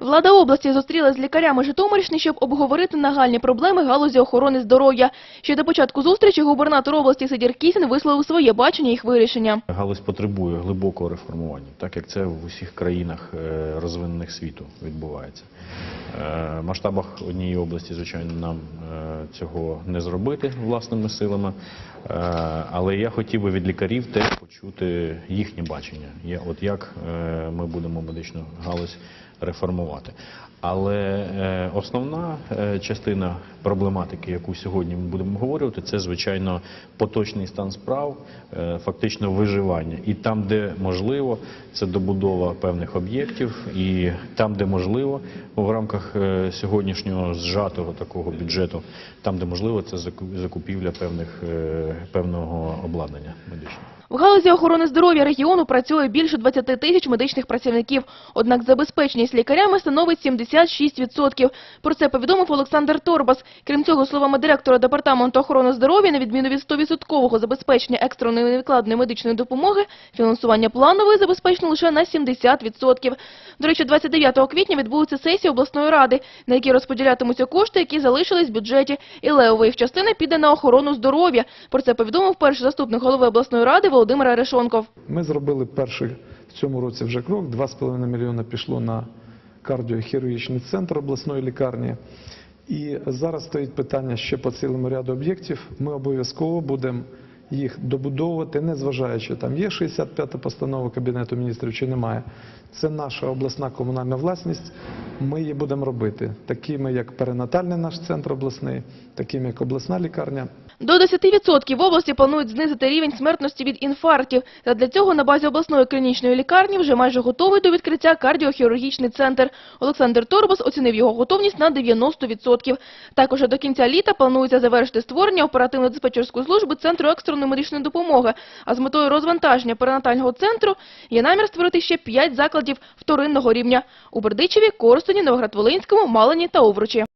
Влада області зустрілася з лікарями Житомирщини, щоб обговорити нагальні проблеми галузі охорони здоров'я. Ще до початку зустрічі губернатор області Сидір Кісін висловив своє бачення їх вирішення. Галузь потребує глибокого реформування, так як це в усіх країнах е, розвинених світу відбувається. Е, масштабах однієї області, звичайно, нам е, цього не зробити власними силами, Е, але я хотів би від лікарів теж почути їхнє бачення, от як ми будемо медичну галузь реформувати. Але основна частина проблематики, яку сьогодні ми будемо говорити, це звичайно поточний стан справ, фактично виживання. І там, де можливо, це добудова певних об'єктів, і там, де можливо, в рамках е, сьогоднішнього зжатого такого бюджету, там, де можливо, це заку- закупівля певних е, певного обладнання медичного. В галузі охорони здоров'я регіону працює більше 20 тисяч медичних працівників. Однак забезпеченість лікарями становить 76%. Про це повідомив Олександр Торбас. Крім цього, словами директора департаменту охорони здоров'я, на відміну від 100% забезпечення екстреної невідкладної медичної допомоги, фінансування планової забезпечено лише на 70%. До речі, 29 квітня відбудеться сесія обласної ради, на якій розподілятимуться кошти, які залишились в бюджеті. І левова їх частина піде на охорону здоров'я. Про це повідомив перший заступник голови обласної ради Володимир Арешонков. Ми зробили перший в цьому році вже крок. 2,5 мільйона пішло на кардіохірургічний центр обласної лікарні. І зараз стоїть питання ще по цілому ряду об'єктів. Ми обов'язково будемо їх добудовувати, незважаючи там є 65-та постанова Кабінету міністрів чи немає. Це наша обласна комунальна власність. Ми її будемо робити такими, як перинатальний наш центр обласний, такими як обласна лікарня. До 10% в області планують знизити рівень смертності від інфарктів. Та для цього на базі обласної клінічної лікарні вже майже готовий до відкриття кардіохірургічний центр. Олександр Торбас оцінив його готовність на 90%. Також до кінця літа планується завершити створення оперативно-диспетчерської служби Центру екстреної медичної допомоги. А з метою розвантаження перинатального центру є намір створити ще 5 закладів вторинного рівня у Бердичеві, Коростені, Новоград-Волинському, Малині та Овручі.